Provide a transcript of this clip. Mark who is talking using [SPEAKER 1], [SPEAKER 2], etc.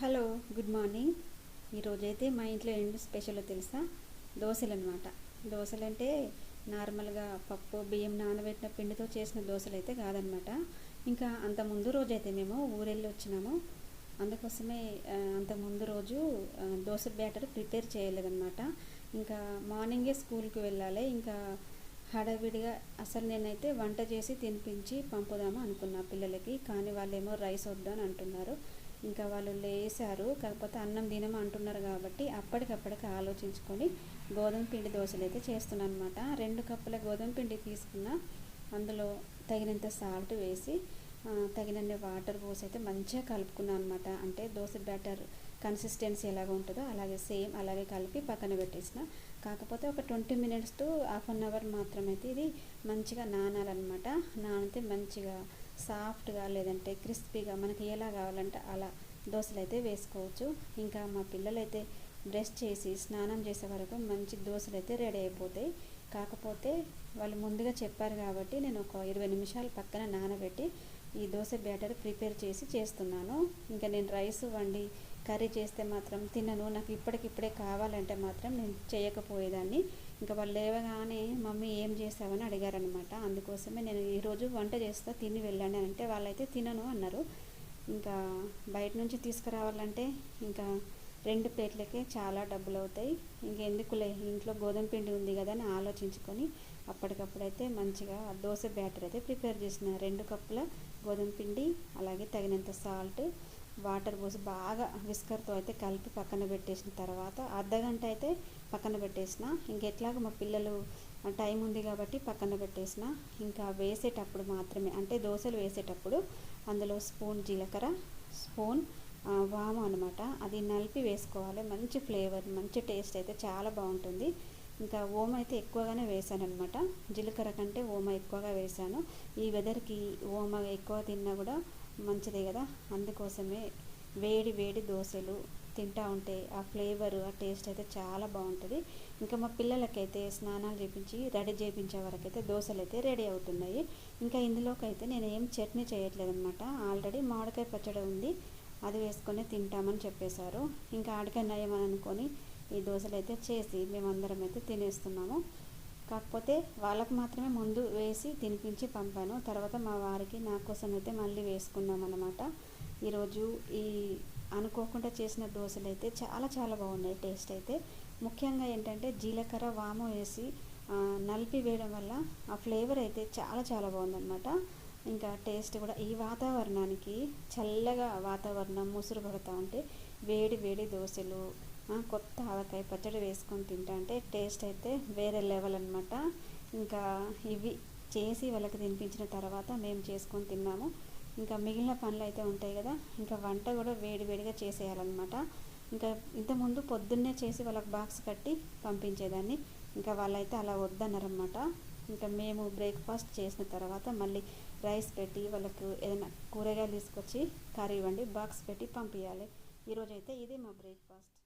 [SPEAKER 1] Hello good morning. ఈరోజైతే మా ఇంట్లో ఏం స్పెషల్ తెలుసా? దోశలు అనమాట దోశలు అంటే నార్మల్గా పప్పు బియ్యం నానబెట్టిన పిండితో చేసిన దోశలు అయితే కాదనమాట ఇంకా అంత ముందు రోజు అయితే మేము ఊరెళ్ళి వచ్చినాము. అందుకోసమే అంత ముందు రోజు దోశ బ్యాటర్ ప్రిపేర్ చేయలేదన్నమాట. ఇంకా మార్నింగే స్కూల్కి వెళ్ళాలి. ఇంకా హడావిడిగా అసలు నేనైతే వంట చేసి తినిపించి పంపుదాము అనుకున్నా పిల్లలకి. కానీ వాళ్ళేమో రైస్ వద్దు అని అంటున్నారు. ఇంకా వాళ్ళు లేసారు. కాకపోతే అన్నం తినము అంటున్నారు కాబట్టి అప్పటికప్పటికి ఆలోచించుకొని గోధుమ పిండి దోశలు అయితే చేస్తున్నాను అనమాట రెండు కప్పుల గోధుమ పిండి తీసుకున్న అందులో తగినంత సాల్ట్ వేసి తగినన్ని వాటర్ పోసి అయితే మంచిగా కలుపుకున్నాను అనమాట. అంటే దోశ బ్యాటర్ కన్సిస్టెన్సీ ఎలాగ ఉంటుందో అలాగే సేమ్ అలాగే కలిపి పక్కన పెట్టేసిన. కాకపోతే ఒక twenty minutes to half an hour మాత్రమైతే ఇది మంచిగా నానాలన్నమాట. నానితే మంచిగా సాఫ్ట్గా లేదంటే క్రిస్పీగా మనకి ఎలా కావాలంటే అలా దోశలు అయితే వేసుకోవచ్చు. ఇంకా మా పిల్లలైతే బ్రష్ చేసి స్నానం చేసే వరకు మంచి దోశలు అయితే రెడీ అయిపోతాయి. కాకపోతే వాళ్ళు ముందుగా చెప్పారు కాబట్టి నేను ఒక ఇరవై నిమిషాలు పక్కన నానబెట్టి ఈ దోశ బ్యాటర్ ప్రిపేర్ చేసి చేస్తున్నాను. ఇంకా నేను రైస్ వండి కర్రీ చేస్తే మాత్రం తినను. నాకు ఇప్పటికిప్పుడే కావాలంటే మాత్రం నేను చేయకపోయేదాన్ని. ఇంకా వాళ్ళు లేవగానే మమ్మీ ఏం చేసావని అడిగారనమాట అందుకోసమే నేను ఈరోజు వంట చేస్తా తిని వెళ్ళండి అని అంటే వాళ్ళైతే తినను అన్నారు. ఇంకా బయట నుంచి తీసుకురావాలంటే ఇంకా రెండు ప్లేట్లకే చాలా డబ్బులు అవుతాయి ఇంకెందుకులే ఇంట్లో గోధుమ పిండి ఉంది కదా అని ఆలోచించుకొని అప్పటికప్పుడైతే మంచిగా దోశ బ్యాటర్ అయితే ప్రిపేర్ చేసిన. రెండు కప్పుల గోధుమ పిండి అలాగే తగినంత సాల్ట్ వాటర్ పోసి బాగా విస్కర్తో అయితే కలిపి పక్కన పెట్టేసిన తర్వాత అర్ధ గంట అయితే పక్కన పెట్టేసిన. ఇంకెట్లాగో మా పిల్లలు టైం ఉంది కాబట్టి పక్కన పెట్టేసిన. ఇంకా వేసేటప్పుడు మాత్రమే అంటే దోశలు వేసేటప్పుడు అందులో స్పూన్ జీలకర్ర స్పూన్ వాము అనమాట అది నలిపి వేసుకోవాలి. మంచి ఫ్లేవర్ మంచి టేస్ట్ అయితే చాలా బాగుంటుంది. ఇంకా ఓమ అయితే ఎక్కువగానే వేసాను అనమాట జీలకర్ర కంటే ఓమ ఎక్కువగా వేసాను. ఈ వెదర్కి ఓమ ఎక్కువ తిన్నా కూడా మంచిదే కదా? అందుకోసమే వేడి వేడి దోశలు తింటా ఉంటే ఆ ఫ్లేవర్ ఆ టేస్ట్ అయితే చాలా బాగుంటుంది. ఇంకా మా పిల్లలకైతే స్నానాలు చేపించి రెడీ చేయించే వరకు అయితే దోశలు అయితే రెడీ అవుతున్నాయి. ఇంకా ఇందులోకి అయితే నేను ఏం చట్నీ చేయట్లేదు అనమాట ఆల్రెడీ మామిడికాయ పచ్చడి ఉంది అది వేసుకొని తింటామని చెప్పేశారు. ఇంకా ఆడికాయ ఏమని అనుకొని ఈ దోశలు అయితే చేసి మేమందరం అయితే తినేస్తున్నాము. కాకపోతే వాళ్ళకు మాత్రమే ముందు వేసి తినిపించి పంపాను. తర్వాత మా వారికి నా కోసం అయితే మళ్ళీ వేసుకున్నాం అనమాట ఈరోజు ఈ అనుకోకుండా చేసిన దోశలు అయితే చాలా చాలా బాగున్నాయి టేస్ట్ అయితే. ముఖ్యంగా ఏంటంటే జీలకర్ర వాము వేసి నలిపి వేయడం వల్ల ఆ ఫ్లేవర్ అయితే చాలా చాలా బాగుందన్నమాట. ఇంకా టేస్ట్ కూడా ఈ వాతావరణానికి చల్లగా వాతావరణం ముసురు పడుతూ ఉంటే వేడి వేడి దోశలు కొత్త ఆవకాయ పచ్చడి వేసుకొని తింటా. అంటే టేస్ట్ అయితే వేరే లెవెల్ అనమాట ఇంకా ఇవి చేసి వాళ్ళకి తినిపించిన తర్వాత మేము చేసుకొని తిన్నాము. ఇంకా మిగిలిన పనులు అయితే ఉంటాయి కదా. ఇంకా వంట కూడా వేడివేడిగా చేసేయాలన్నమాట. ఇంకా ఇంతకుముందు పొద్దున్నే చేసి వాళ్ళకి బాక్స్ కట్టి పంపించేదాన్ని. ఇంకా వాళ్ళైతే అలా వద్దన్నారనమాట ఇంకా మేము బ్రేక్ఫాస్ట్ చేసిన తర్వాత మళ్ళీ రైస్ పెట్టి వాళ్ళకు ఏదైనా కూరగాయలు తీసుకొచ్చి కర్రీ ఇవ్వండి బాక్స్ పెట్టి పంపించాలి ఈరోజైతే ఇది మా బ్రేక్ఫాస్ట్.